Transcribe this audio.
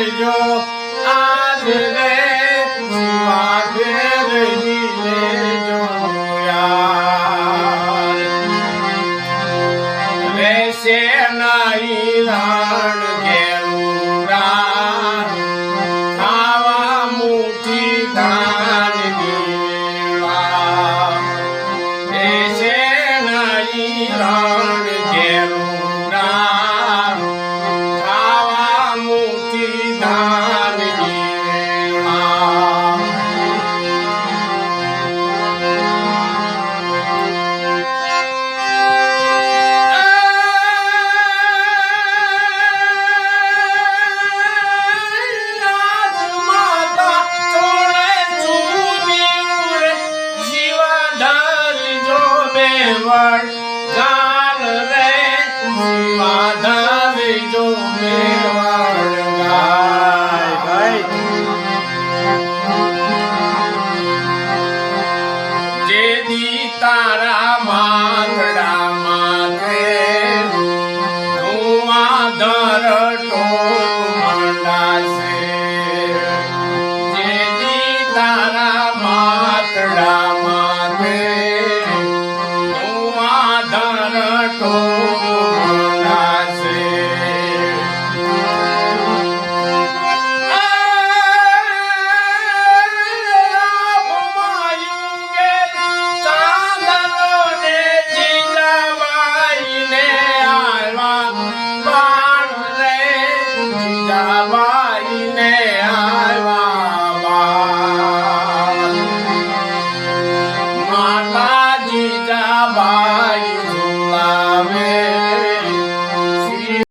લેજો. આજ રે શિવા ફેરવી લેજો યાર. રહેશે નહીં રાણ ઘેરુડા તારા માંગડા માથે ધુઆ ધર